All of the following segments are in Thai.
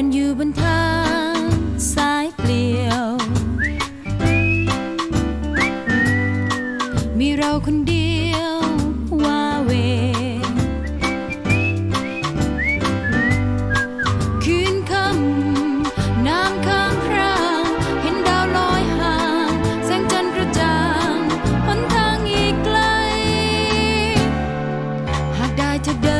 ินอยู่บนทางสายเปลี่ยว มีเราคนเดียวว่าเว คืนคำน้ำข้างครางเห็นดาวลอยห่างแสงจันทร์กระจ่างหนทางอีกไกล หากได้จะเดิน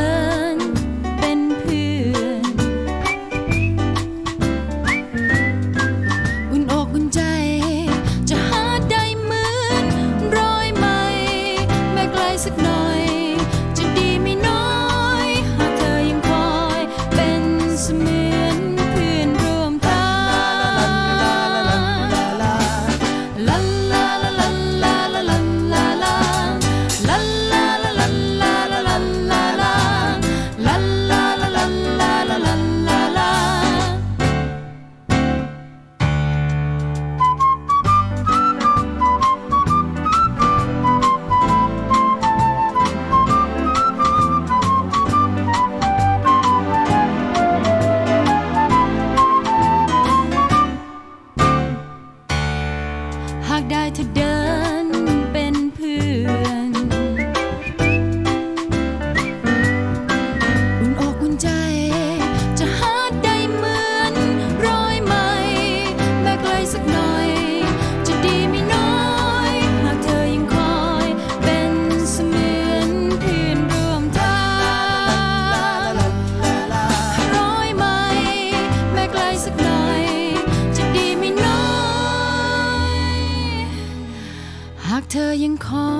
ากเธอยังคอ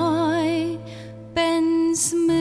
ยเป็นเสมอ